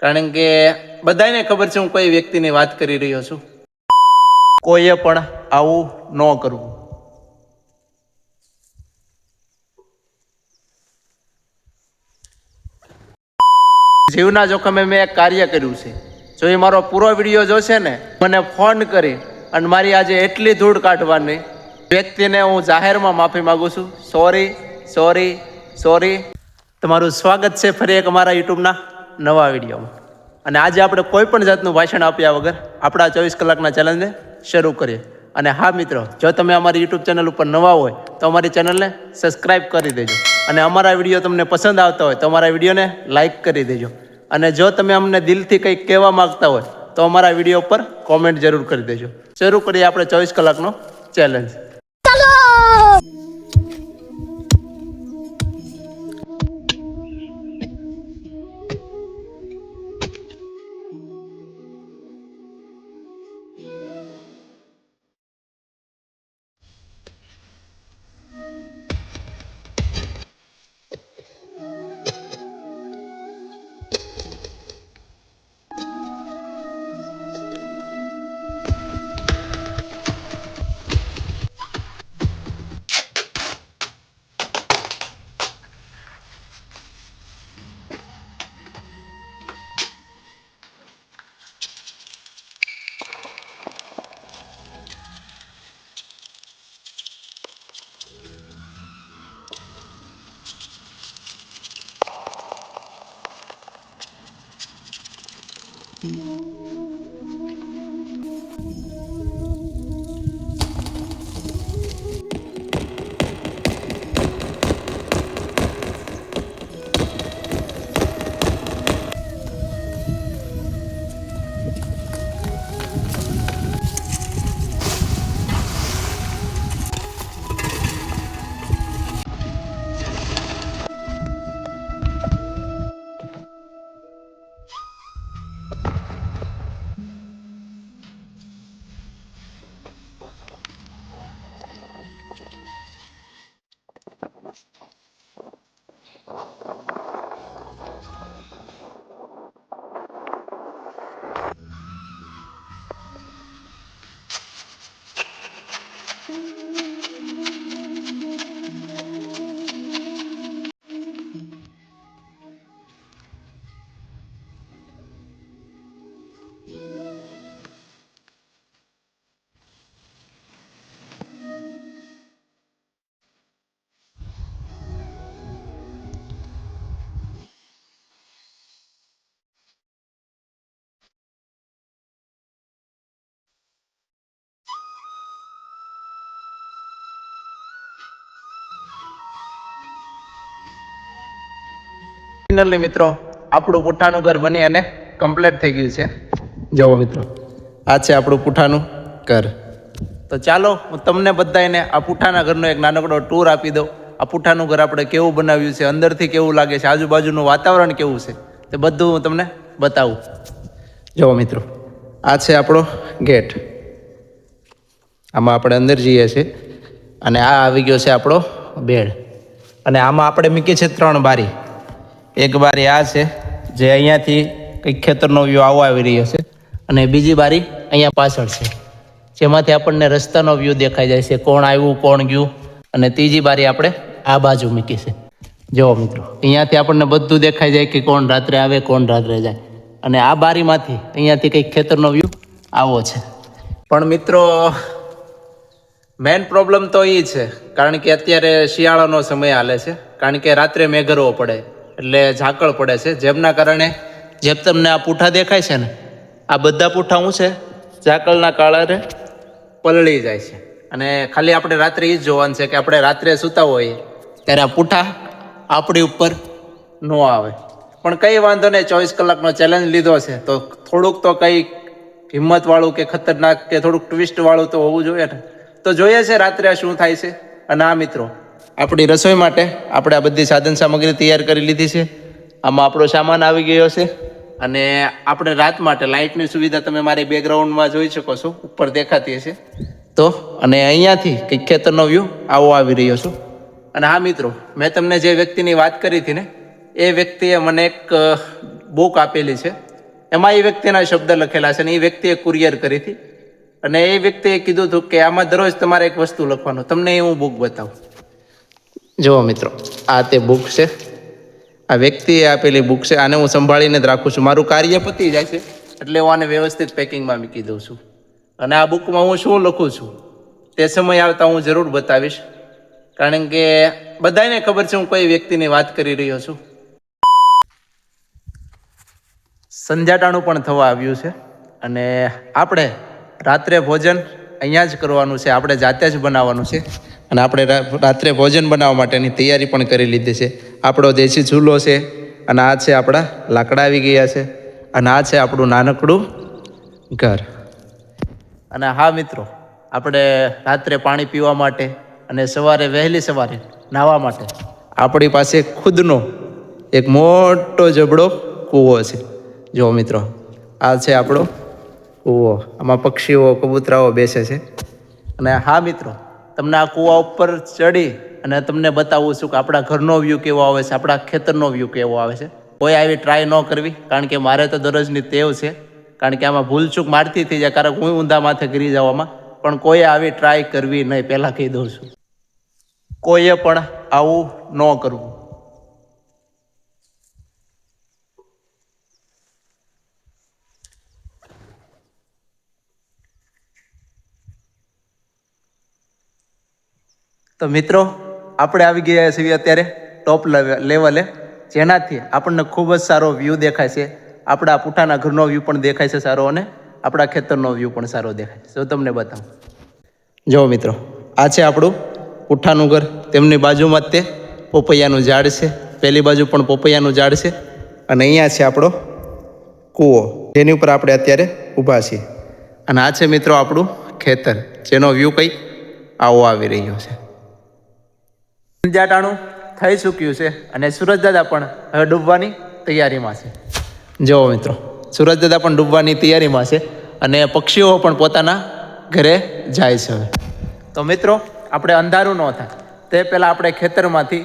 કારણ કે બધાને ખબર છે હું કોઈ વ્યક્તિની વાત કરી રહ્યો છું. કોઈએ પણ આવું ન કરવું. જીવના જોખમે મેં એક કાર્ય કર્યું છે. જો એ મારો પૂરો વીડિયો જોશે ને મને ફોન કરી અને મારી આજે એટલી ધૂળ કાઢવાની વ્યક્તિને હું જાહેરમાં માફી માગું છું. સોરી સોરી સોરી તમારું સ્વાગત છે ફરી એક અમારા યુટ્યુબના નવા વિડીયોમાં. અને આજે આપણે કોઈ પણ જાતનું ભાષણ આપ્યા વગર આપણા ચોવીસ કલાકના ચેલેન્જને શરૂ કરીએ. અને હા મિત્રો, જો તમે અમારી યુટ્યુબ ચેનલ ઉપર નવા હોય, તો અમારી ચેનલને સબસ્ક્રાઇબ કરી દેજો. અને અમારા વીડિયો તમને પસંદ આવતા હોય, તો અમારા વિડીયોને લાઈક કરી દેજો. અને જો તમે અમને દિલથી કંઈક કહેવા માંગતા હોય, તો અમારા વીડિયો પર કોમેન્ટ જરૂર કરી દેજો. શરૂ કરીએ આપણે ચોવીસ કલાકનો ચેલેન્જ ફાઇનલી મિત્રો આપણું પુઠાનું ઘર બની અને કમ્પ્લીટ થઈ ગયું છે. જવો મિત્રો. આ છે આપણું પુઠાનું ઘર. તો ચાલો હું તમને બધાને આ પુઠાના ઘરનો એક નાનકડો ટૂર આપી દઉં. આ પુઠાનું ઘર આપણે કેવું બનાવ્યું છે અંદરથી કેવું લાગે છે આજુબાજુનું વાતાવરણ કેવું છે તે બધું હું તમને બતાવું. જવો મિત્રો. આ છે આપણો ગેટ. આમાં આપણે અંદર જઈએ છીએ અને આ આવી ગયો છે આપણો બેડ. અને આમાં આપણે મૂકીએ છે ત્રણ બારી. એક બારી આ છે, જે અહીંયાથી કંઈક ખેતરનો વ્યૂ આવો આવી રહ્યો છે અને બીજી બારી અહીંયા પાછળ છે. જેમાંથી આપણને રસ્તાનો વ્યૂ દેખાઈ જાય છે, કોણ આવ્યું, કોણ ગયું અને ત્રીજી બારી આપણે આ બાજુ મૂકી છે. જુઓ મિત્રો, અહીંયાથી આપણને બધું દેખાઈ જાય કે કોણ રાત્રે આવે, કોણ રાત્રે જાય. અને આ બારીમાંથી અહીંયાથી કંઈક ખેતરનો વ્યૂ આવો છે. પણ મિત્રો મેઇન પ્રોબ્લેમ તો એ છે, કારણ કે અત્યારે શિયાળાનો સમય હાલે છે, કારણ કે રાત્રે મેઘરવો પડે. એટલે ઝાકળ પડે છે. જેમના કારણે જેમ તમને આ પૂઠા દેખાય છે ને, આ બધા પૂઠા શું છે? ઝાકળના કાળારે પલળી જાય છે. અને ખાલી આપણે રાત્રે એ જ જોવાનું છે કે આપણે રાત્રે સૂતા હોઈએ ત્યારે આ પૂઠા આપણી ઉપર ન આવે. પણ કંઈ વાંધો નહીં, ચોવીસ કલાકનો ચેલેન્જ લીધો છે. તો થોડુંક તો કંઈ હિંમતવાળું કે ખતરનાક કે થોડુંક ટ્વિસ્ટવાળું તો હોવું જોઈએ ને. તો જોઈએ છે રાત્રે શું થાય છે? અને આ મિત્રો આપણી રસોઈ માટે આપણે આ બધી સાધન સામગ્રી તૈયાર કરી લીધી છે. આમાં આપણો સામાન આવી ગયો છે. અને આપણે રાત માટે લાઇટની સુવિધા તમે મારી બેકગ્રાઉન્ડમાં જોઈ શકો છો, ઉપર દેખાતી હશે. તો અને અહીંયાથી કંઈક ખેતરનો વ્યૂ આવો આવી રહ્યો છું. અને હા મિત્રો, મેં તમને જે વ્યક્તિની વાત કરી હતી ને, એ વ્યક્તિએ મને એક બુક આપેલી છે. એમાં એ વ્યક્તિના શબ્દ લખેલા છે અને એ વ્યક્તિએ કુરિયર કરી હતી. અને એ વ્યક્તિએ કીધું હતું કે આમાં દરરોજ તમારે એક વસ્તુ લખવાનું. તમને એ હું બુક બતાવું. જુઓ મિત્રો, આ તે બુક છે. આ વ્યક્તિએ આપેલી બુક છે, આને હું સંભાળીને જ રાખું છું. મારું કાર્ય પતી જાય છે, એટલે હું આને વ્યવસ્થિત પેકિંગમાં મૂકી દઉં છું. અને આ બુકમાં હું શું લખું છું, તે સમય આવતા હું જરૂર બતાવીશ. કારણ કે બધાને ખબર છે, હું કોઈ વ્યક્તિની વાત કરી રહ્યો છું. સંજાટાણું પણ થવા આવ્યું છે, અને આપણે રાત્રે ભોજન અહીંયા જ કરવાનું છે, આપણે જાતે જ બનાવવાનું છે. અને આપણે રાત્રે ભોજન બનાવવા માટેની તૈયારી પણ કરી લીધી છે. આપણો દેશી ચૂલો છે અને આ છે આપણા લાકડા આવી ગયા છે અને આ છે આપણું નાનકડું ઘર. અને હા મિત્રો, આપણે રાત્રે પાણી પીવા માટે અને સવારે વહેલી સવારે નાહવા માટે આપણી પાસે ખુદનો એક મોટો જબડો કૂવો છે. જો મિત્રો, આ છે આપણો કૂવો. આમાં પક્ષીઓ, કબૂતરાઓ બેસે છે. અને હા મિત્રો તમને આ કૂવા ઉપર ચડી અને તમને બતાવું છું કે આપણા ઘરનો વ્યૂ કેવો આવે છે, આપણા ખેતરનો વ્યૂ કેવો આવે છે. કોઈ આવી ટ્રાય ન કરવી, કારણ કે મારે તો દરરોજની ટેવ છે. કારણ કે આમાં ભૂલચૂક મારતી થઈ જાય કારણ કે હું ઊંધા માથે ગરી જવામાં પણ કોઈએ આવી ટ્રાય કરવી નહીં, પહેલાં કહી દઉં છું. કોઈએ પણ આવું ન કરવું. તો મિત્રો, આપણે આવી ગયા છીએ અત્યારે ટોપ લેવલે જેનાથી આપણને ખૂબ જ સારો વ્યૂ દેખાય છે. આપણા પુઠાના ઘરનો વ્યૂ પણ દેખાય છે સારો અને આપણા ખેતરનો વ્યૂ પણ સારો દેખાય છે. જો તમને બતાવું. જો મિત્રો, આ છે આપણું પુઠાનું ઘર. તેમની બાજુમાં જ તે પોપૈયાનું ઝાડ છે. પહેલી બાજુ પણ પોપૈયાનું ઝાડ છે અને અહીંયા છે આપણો કૂવો. જેની ઉપર આપણે અત્યારે ઊભા છીએ. અને આ છે મિત્રો આપણું ખેતર. જેનો વ્યૂ કંઈક આવો આવી રહ્યો છે. જાટાણું થઈ ચૂક્યું છે અને સુરજ દાદા પણ હવે ડૂબવાની તૈયારીમાં છે. જુઓ મિત્રો, સુરજ દાદા પણ ડૂબવાની તૈયારીમાં છે અને પક્ષીઓ પણ પોતાના ઘરે જાય છે હવે. તો મિત્રો, આપણે અંધારું ન થાય. તે પહેલાં આપણે ખેતરમાંથી,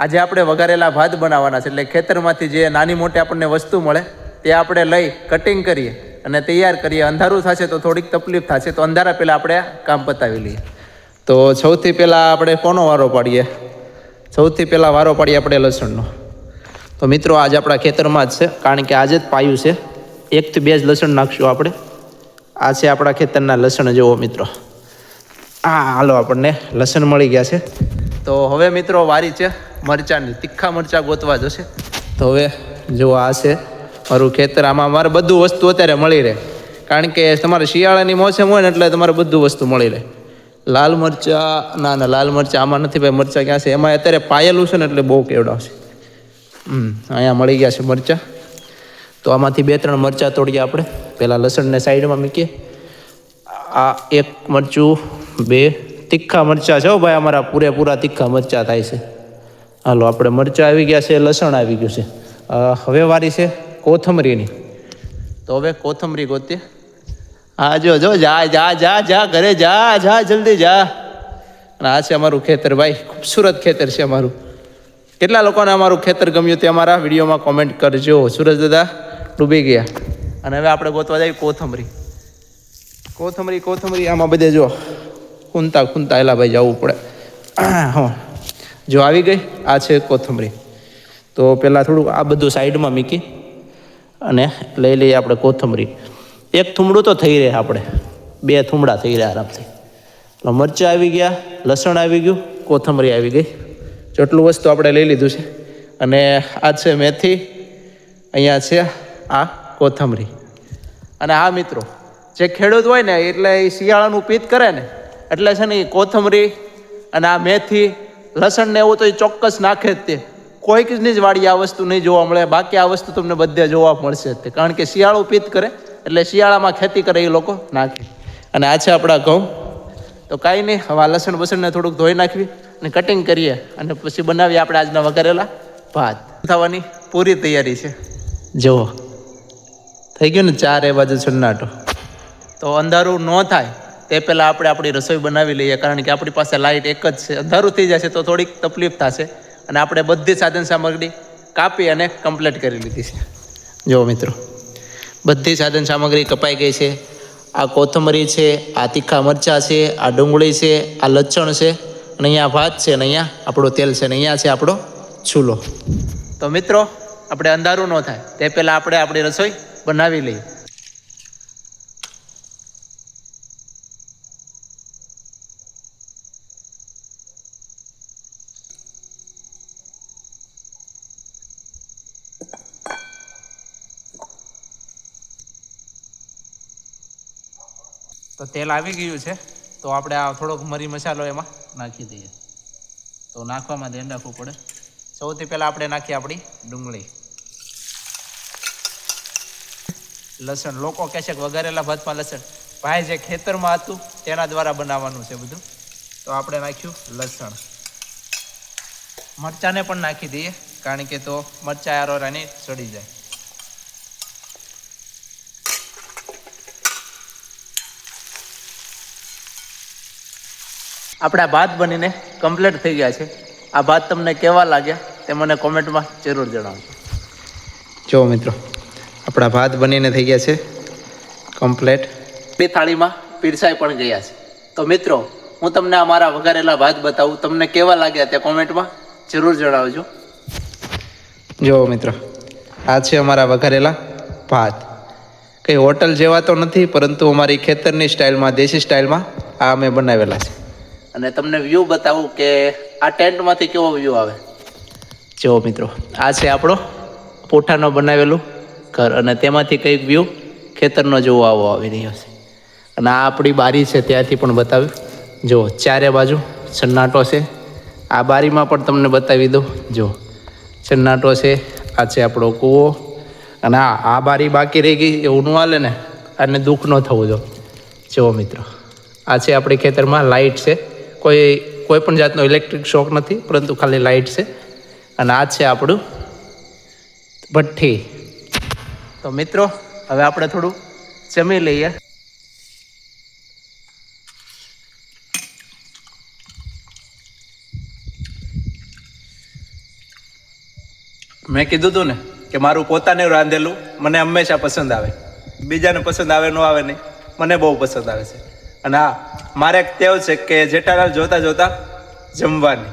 આજે આપણે વઘારેલા ભાત બનાવવાના છે, એટલે ખેતરમાંથી જે નાની મોટી આપણને વસ્તુ મળે, તે આપણે લઈ કટિંગ કરીએ અને તૈયાર કરીએ. અંધારું થશે તો થોડીક તકલીફ થશે, તો અંધારા પહેલાં આપણે કામ પતાવી લઈએ. તો સૌથી પહેલાં આપણે કોનો વારો પાડીએ? સૌથી પહેલાં વારો પાડીએ આપણે લસણનો. તો મિત્રો, આજ આપણા ખેતરમાં જ છે, કારણ કે આજે જ પાયું છે. એકથી બે જ લસણ નાખશું આપણે. આ છે આપણા ખેતરના લસણ, જુઓ મિત્રો. હા હાલો આપણને લસણ મળી ગયા છે. તો હવે મિત્રો, વારી છે, મરચાંની. તીખા મરચાં ગોતવા જશે. તો હવે, જુઓ આ છે મારું ખેતર. આમાં મારે બધું વસ્તુ અત્યારે મળી રહે. કારણ કે તમારે શિયાળાની મોસમ હોય ને, એટલે તમારે બધું વસ્તુ મળી રહે. લાલ મરચા, ના ના, લાલ મરચા આમાં નથી, ભાઈ મરચા ક્યાં છે? એમાં અત્યારે પાયેલું છે ને એટલે બહુ કેવડાવશે હમ, અહીંયા મળી ગયા છે મરચા. તો આમાંથી બે, ત્રણ મરચા તોડીએ આપણે. પહેલાં લસણને સાઈડમાં મૂકીએ. આ એક મરચું, બે તીખા મરચા છે ભાઈ અમારા પૂરેપૂરા તીખા મરચા થાય છે. હાલો, આપણે મરચા આવી ગયા છે, લસણ આવી ગયું છે. હવે વારી છે કોથમરીની. તો હવે કોથમરી ગોતીએ. હા જો જો, જા જા જા જા, ઘરે જા જા, જલ્દી જા. અને આ છે અમારું ખેતર ભાઈ, ખૂબસૂરત ખેતર છે અમારું. કેટલા લોકોને અમારું ખેતર ગમ્યું તે અમારા વિડીયોમાં કોમેન્ટ કરજો. સુરજ દાદા, ડૂબી ગયા. અને હવે આપણે ગોતવા જઈએ કોથમરી. કોથમરી કોથમરી, આમાં બધે જો ખૂનતા ખૂનતા એલા ભાઈ જવું પડે. હા. જો આવી ગઈ, આ છે કોથમરી. તો પહેલાં થોડુંક આ બધું સાઈડમાં મૂકી અને લઈ લઈએ આપણે કોથમરી. એક થૂમડું તો થઈ રહે આપણે. બે થૂમડા થઈ રહ્યા આરામથી. એટલે મરચાં આવી ગયા, લસણ આવી ગયું, કોથમરી આવી ગઈ. જેટલું વસ્તુ આપણે લઈ લીધું છે. અને આ છે મેથી, અહીંયા છે આ કોથમરી. અને આ મિત્રો, જે ખેડૂત હોય ને, એટલે એ શિયાળાનું પીત કરે ને, એટલે છે ને એ કોથમરી અને આ મેથી, લસણ ને એવું તો એ ચોક્કસ નાખે જ તે. કોઈકની જ વાડી આ વસ્તુ નહીં જોવા મળે, બાકી આ વસ્તુ તમને બધે જોવા મળશે તે. કારણ કે શિયાળો પિત્ત કરે એટલે શિયાળામાં ખેતી કરે એ લોકો નાખે. અને આ છે આપણા ઘઉં. તો કાંઈ નહીં, હવે આ લસણ બસણને થોડુંક ધોઈ નાખવી અને કટિંગ કરીએ અને પછી બનાવીએ આપણે આજના વઘારેલા ભાત. થવાની? પૂરી તૈયારી છે. જુઓ. થઈ ગયું ને ચાર એ બાજુ સન્નાટો. તો અંધારું ન થાય. તે પહેલાં આપણે આપણી રસોઈ બનાવી લઈએ, કારણ કે આપણી પાસે લાઇટ એક જ છે. અંધારું થઈ જશે તો થોડીક તકલીફ થશે. અને આપણે બધી સાધન સામગ્રી કાપી અને કમ્પ્લીટ કરી લીધી છે. જુઓ મિત્રો. બધી સાધન સામગ્રી કપાઈ ગઈ છે. આ કોથમરી છે, આ તીખા મરચાં છે, આ ડુંગળી છે, આ લચણ છે અને અહીંયા ભાત છે અને અહીંયા આપણું તેલ છે અને અહીંયા છે આપણો ચૂલો. તો મિત્રો, આપણે અંધારું ન થાય. તે પહેલાં આપણે આપણી રસોઈ બનાવી લઈએ. તેલ આવી ગયું છે, તો આપણે આ થોડોક મરી મસાલો એમાં નાખી દઈએ. તો નાખવામાં ધ્યાન રાખવું પડે. સૌથી પહેલાં આપણે નાખીએ આપણી ડુંગળી. લસણ, લોકો કહે છે કે વઘારેલા ભાતમાં લસણ. ભાઈ, જે ખેતરમાં હતું, તેના દ્વારા બનાવવાનું છે બધું. તો આપણે નાખ્યું લસણ. મરચાંને પણ નાખી દઈએ, કારણ કે તો મરચાં આરોરાની સડી જાય. આપણા ભાત બનીને કમ્પ્લીટ થઈ ગયા છે. આ ભાત તમને કેવા લાગ્યા તે મને કોમેન્ટમાં જરૂર જણાવજો. જો મિત્રો આપણા ભાત બનીને થઈ ગયા છે. કમ્પ્લેટ બે થાળીમાં પીરસાઈ પણ ગયા છે. તો મિત્રો હું તમને અમારા વઘારેલા ભાત બતાવું. તમને કેવા લાગ્યા તે કોમેન્ટમાં જરૂર જણાવજો. જો મિત્રો આ છે અમારા વઘારેલા ભાત. કંઈ હોટલ જેવા તો નથી પરંતુ અમારી ખેતરની સ્ટાઇલમાં દેશી સ્ટાઇલમાં આ અમે બનાવેલા છે. અને તમને વ્યૂ બતાવું કે આ ટેન્ટમાંથી કેવો વ્યૂ આવે? જો મિત્રો, આ છે આપણો પોઠાનો બનાવેલું ઘર અને તેમાંથી કંઈક વ્યૂ ખેતરનો જેવો આવો આવી રહ્યો છે. અને આ આપણી બારી છે ત્યાંથી પણ બતાવ્યું. જો ચારે બાજુ સન્નાટો છે. આ બારીમાં પણ તમને બતાવી દઉં. જુઓ સન્નાટો છે, આ છે આપણો કૂવો. અને આ આ બારી બાકી રહી ગઈ એવું ન હાલે ને અને દુઃખ ન થવું જો જુઓ મિત્રો, આ છે આપણી ખેતરમાં લાઇટ છે. કોઈ કોઈ પણ જાતનો ઇલેક્ટ્રિક શોક નથી, પરંતુ ખાલી લાઇટ છે. અને આ છે આપણું ભઠ્ઠી. તો મિત્રો, હવે આપણે થોડું જમી લઈએ. મેં કીધું હતું ને કે મારું પોતાને રાંધેલું મને હંમેશા પસંદ આવે. બીજાને પસંદ આવે, ન આવે નહીં. મને બહુ પસંદ આવે છે. અને હા મારે એક ટેવ છે કે જેઠાલાલ જોતા જોતા જમવાની.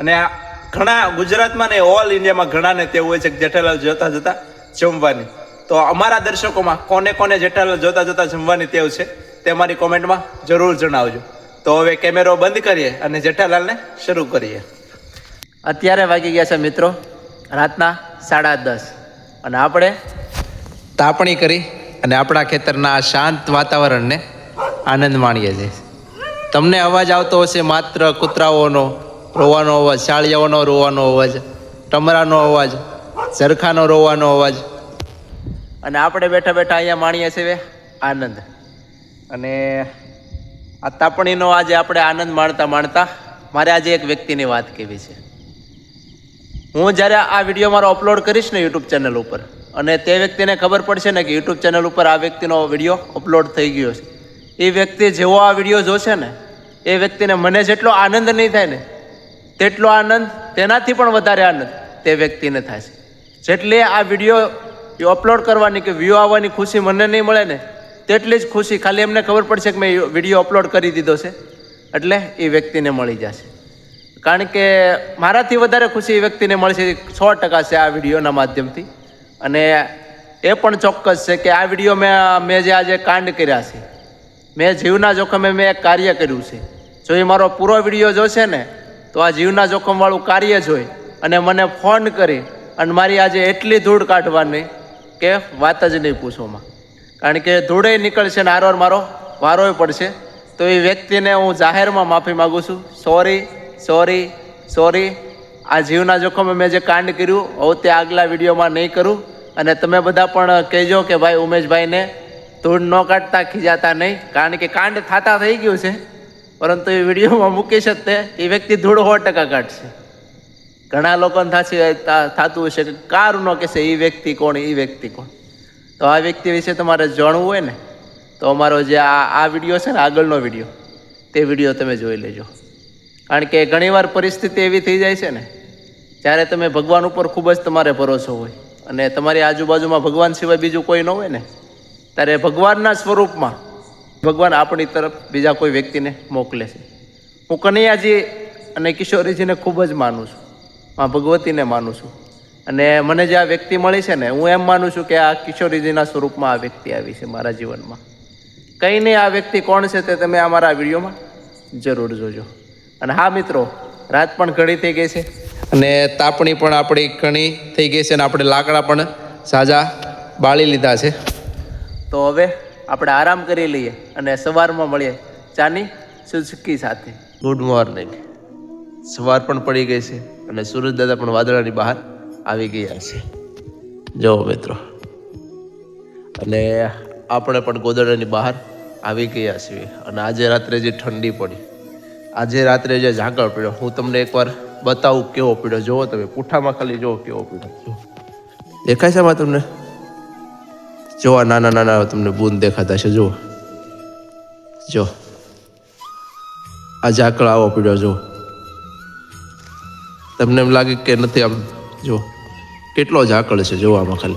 અને આ ઘણા ગુજરાતમાં ને ઓલ ઇન્ડિયામાં ઘણાને ટેવ હોય છે કે જેઠાલાલ જોતા જોતા જમવાની. તો અમારા દર્શકોમાં કોને કોને જેઠાલાલ જોતા જોતા જમવાની ટેવ છે તે મારી કોમેન્ટમાં જરૂર જણાવજો. તો હવે કેમેરો બંધ કરીએ અને જેઠાલાલને શરૂ કરીએ. અત્યારે વાગી ગયા છે મિત્રો રાતના સાડા દસ. અને આપણે તાપણી કરી અને આપણા ખેતરના શાંત વાતાવરણને આનંદ માણીએ છીએ. તમને અવાજ આવતો હશે માત્ર કૂતરાઓનો, રોવાનો અવાજ શાળિયાઓનો રોવાનો અવાજ, ટમરાનો અવાજ, ઝરખાનો રોવાનો અવાજ. અને આપણે બેઠા બેઠા અહીંયા માણીએ છીએ આનંદ. અને આ તાપણીનો આજે આપણે આનંદ માણતા માણતા મારે આજે એક વ્યક્તિની વાત કહેવી છે. હું જ્યારે આ વીડિયો મારો અપલોડ કરીશ ને યુટ્યુબ ચેનલ ઉપર, અને તે વ્યક્તિને ખબર પડશે ને કે યુટ્યુબ ચેનલ ઉપર આ વ્યક્તિનો વીડિયો અપલોડ થઈ ગયો છે. એ વ્યક્તિ જેવો આ વીડિયો જોશે ને, એ વ્યક્તિને મને જેટલો આનંદ નહીં થાય ને, તેટલો આનંદ તેનાથી પણ વધારે આનંદ તે વ્યક્તિને થાય છે. જેટલી આ વીડિયો અપલોડ કરવાની કે વ્યૂ આવવાની ખુશી મને નહીં મળે ને, તેટલી જ ખુશી ખાલી એમને ખબર પડશે કે મેં વીડિયો અપલોડ કરી દીધો છે, એટલે એ વ્યક્તિને મળી જશે. કારણ કે મારાથી વધારે ખુશી એ વ્યક્તિને મળશે સો ટકા છે આ વિડીયોના માધ્યમથી. અને એ પણ ચોક્કસ છે કે આ વીડિયો મેં મેં જે આજે કાંડ કર્યા છે મેં જીવના જોખમે મેં એક કાર્ય કર્યું છે. જો એ મારો પૂરો વીડિયો જોશે ને, તો આ જીવના જોખમવાળું કાર્ય જોઈ અને મને ફોન કરી અને મારી આજે એટલી ધૂળ કાઢવાની કે વાત જ નહીં પૂછોમાં કારણ કે ધૂળે નીકળશે ને આરોર મારો વારોય પડશે, તો એ વ્યક્તિને હું જાહેરમાં માફી માગું છું. સોરી સોરી સોરી આ જીવના જોખમે મેં જે કાંડ કર્યું, હવે તે આગલા વિડીયોમાં નહીં કરું. અને તમે બધા પણ કહેજો કે ભાઈ ઉમેશભાઈને ધૂળ ન કાઢતા ખીજાતા નહીં, કારણ કે કાંડ થાતા થઈ ગયું છે. પરંતુ એ વિડીયોમાં મૂકી શકતે એ વ્યક્તિ ધૂળ સો ટકા કાઢશે. ઘણા લોકોને થાશે થતું હશે કે કારું ન કહેશે, એ વ્યક્તિ કોણ, એ વ્યક્તિ કોણ. તો આ વ્યક્તિ વિશે તમારે જાણવું હોય ને, તો અમારો જે આ આ વીડિયો છે ને, આગળનો વીડિયો, તે વીડિયો તમે જોઈ લેજો. કારણ કે ઘણીવાર પરિસ્થિતિ એવી થઈ જાય છે ને, જ્યારે તમે ભગવાન ઉપર ખૂબ જ તમારે ભરોસો હોય, અને તમારી આજુબાજુમાં ભગવાન સિવાય બીજું કોઈ ન હોય ને ત્યારે ભગવાનના સ્વરૂપમાં ભગવાન આપણી તરફ બીજા કોઈ વ્યક્તિને મોકલે છે. હું કનૈયાજી અને કિશોરીજીને ખૂબ જ માનું છું. માં ભગવતીને માનું છું. અને મને જે આ વ્યક્તિ મળી છે ને, હું એમ માનું છું કે આ કિશોરીજીના સ્વરૂપમાં આ વ્યક્તિ આવી છે મારા જીવનમાં. કંઈ નહીં, આ વ્યક્તિ કોણ છે તે તમે અમારા વિડીયોમાં જરૂર જોજો. અને હા મિત્રો, રાત પણ ઘણી થઈ ગઈ છે અને તાપણી પણ આપણી ઘણી થઈ ગઈ છે અને આપણે લાકડા પણ સાજા બાળી લીધા છે. તો હવે આપણે આરામ કરી લઈએ અને સવારમાં મળીએ. ચાની, સુઝુકી સાથે. ગુડ મોર્નિંગ સવાર પણ પડી ગઈ છે અને સૂરજ દાદા પણ વાદળાની બહાર આવી ગયા છે. જો મિત્રો. અને આપણે પણ ગોદડાની બહાર આવી ગયા છીએ અને આજે રાત્રે જે ઠંડી પડી. આજે રાત્રે જે ઝાકળ પડ્યો. હું તમને એકવાર બતાવું કેવો પીડ્યો. જુઓ તમે, પૂઠામાં ખાલી જુઓ કેવો પીડ્યો. જુઓ. દેખાય છે આમાં તમને? જો નાના નાના તમને બૂંદ દેખાતા છે જુઓ. જો આ ઝાકળ આવો પીડ્યો જુઓ. તમને એમ લાગે કે નથી આમ જો કેટલો ઝાકળ છે જો આમાં ખાલી.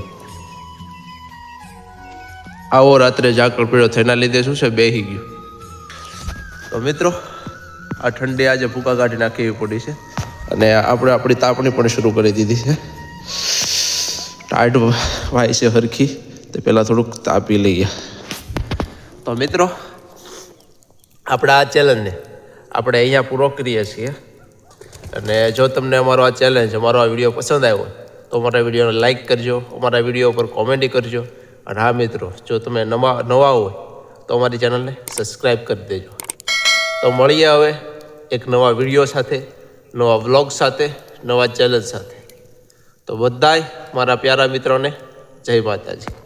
આવો રાત્રે ઝાકળ પીળો થઈના લીધે શું છે? બેહી ગયું. તો મિત્રો, આ ઠંડી આજે ભૂકા કાઢી નાખી પડી છે. અને આપણે આપણી તાપણી પણ શરૂ કરી દીધી છે. ટાઈટ વાય છે હરખી. તો પહેલાં થોડુંક તાપી લઈએ. તો મિત્રો, આપણા આ ચેલેન્જને આપણે અહીંયા પૂરો કરીએ છીએ. અને જો તમને અમારો આ ચેલેન્જ અમારો આ વીડિયો પસંદ આવ્યો તો અમારા વિડીયોને લાઈક કરજો, અમારા વીડિયો પર કોમેન્ટ કરજો. અને હા મિત્રો, જો તમે નવા નવા હોય, તો અમારી ચેનલને સબસ્ક્રાઈબ કરી દેજો. તો મળીએ હવે એક નવા વીડિયો સાથે, નવા વ્લોગ સાથે, નવા ચેલેન્જ સાથે. તો બધાય મારા પ્યારા મિત્રોને જય માતાજી.